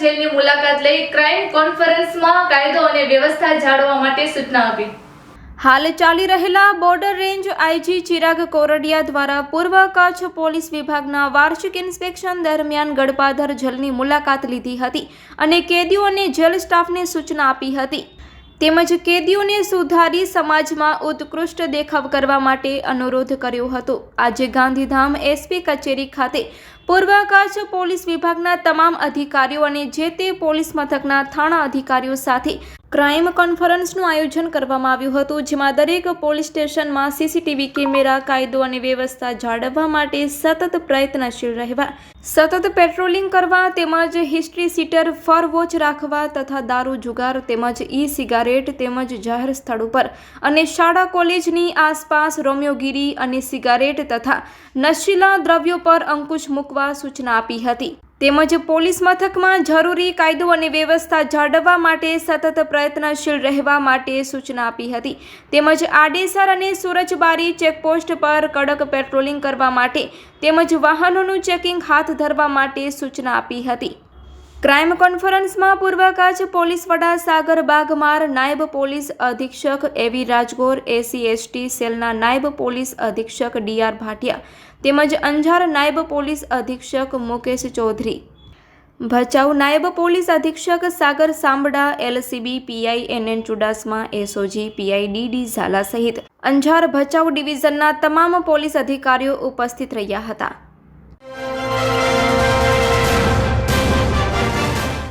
જેલની મુલાકાત લઈ ક્રાઇમ કોન્ફરન્સમાં કાયદો અને વ્યવસ્થા જાળવવા માટે સૂચના આપી. હાલ ચાલી રહેલા border range IG Chirag Koradiya દ્વારા પૂર્વ કચ્છ પોલીસ વિભાગના વાર્ષિક ઇન્સ્પેક્શન દરમિયાન ગડપાધર જેલની મુલાકાત લીધી હતી અને કેદીઓ અને જેલ સ્ટાફને સૂચના આપી હતી. તેમજ કેદીઓને સુધારી સમાજમાં ઉત્કૃષ્ટ દેખાવ કરવા માટે અનુરોધ કર્યો હતો. આજે ગાંધીધામ એસપી કચેરી ખાતે પૂર્વ કચ્છ પોલીસ વિભાગના તમામ અધિકારીઓ અને જે તે પોલીસ મથકના થાણા અધિકારીઓ સાથે ક્રાઇમ કોન્ફરન્સનું આયોજન કરવામાં આવ્યું હતું, જેમાં દરેક પોલીસ સ્ટેશનમાં સીસીટીવી કેમેરા, કાયદો અને વ્યવસ્થા જાળવવા માટે સતત પ્રયત્નશીલ રહેવા. સતત પેટ્રોલિંગ કરવા તેમજ હિસ્ટ્રી સીટર ફર વોચ રાખવા તથા દારૂ જુગાર તેમજ ઈ સિગારેટ તેમજ જાહેર સ્થળ ઉપર અને શાળા કોલેજની આસપાસ રોમિયોગીરી અને સિગારેટ તથા નશીલા દ્રવ્યો પર અંકુશ મૂકવા સૂચના આપી હતી. તેમજ પોલીસ મથકમાં જરૂરી કાયદો અને વ્યવસ્થા જાળવવા માટે સતત પ્રયત્નશીલ રહેવા માટે સૂચના આપી હતી. તેમજ આડેસર અને સુરજબારી ચેકપોસ્ટ પર કડક પેટ્રોલિંગ કરવા માટે તેમજ વાહનોનું ચેકિંગ હાથ ધરવા માટે સૂચના આપી હતી. ક્રાઇમ કોન્ફરન્સમાં પૂર્વ કચ્છ પોલીસ વડા સાગર બાગમાર, નાયબ પોલીસ અધિક્ષક એવી રાજગોર, એસી, એસટી સેલના નાયબ પોલીસ અધિક્ષક ડીઆર ભાટિયા તેમજ અંજાર નાયબ પોલીસ અધિક્ષક મુકેશ ચૌધરી. ભચાઉ નાયબ પોલીસ અધિક્ષક Sagar Sambada, LCB, PI, NN Chudasama, SOG, PI DD Zala સહિત અંજાર ભચાઉ ડિવિઝનના તમામ પોલીસ અધિકારીઓ ઉપસ્થિત રહ્યા હતા.